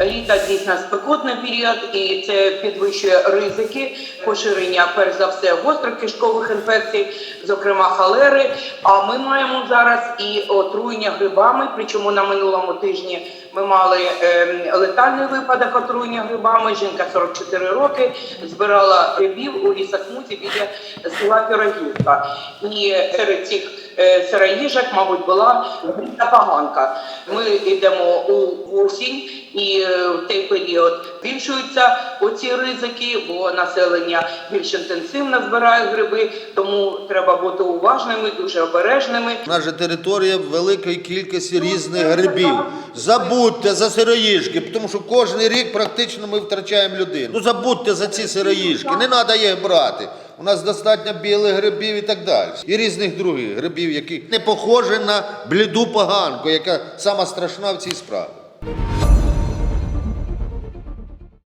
Літо дійсно спекотний період, і це підвищує ризики поширення, перш за все, гострих кишкових інфекцій, зокрема холери. А ми маємо зараз і отруєння грибами. Причому на минулому тижні ми мали ем, летальний випадок отруєння грибами. Жінка 44 роки збирала грибів у лісосмузі біля села Пірогівка. І серед цих сироїжок, мабуть, була поганка. Ми йдемо у осінь, і е, в той період збільшуються оці ризики, бо населення більш інтенсивно збирає гриби, тому треба бути уважними, дуже обережними. Же територія великої кількості різних грибів. Забудьте за сироїжки, тому що кожен рік практично ми втрачаємо людину. Ну забудьте за ці сироїжки, не треба їх брати. У нас достатньо білих грибів і так далі. І різних других грибів, які не похожі на бліду поганку, яка сама страшна в цій справі.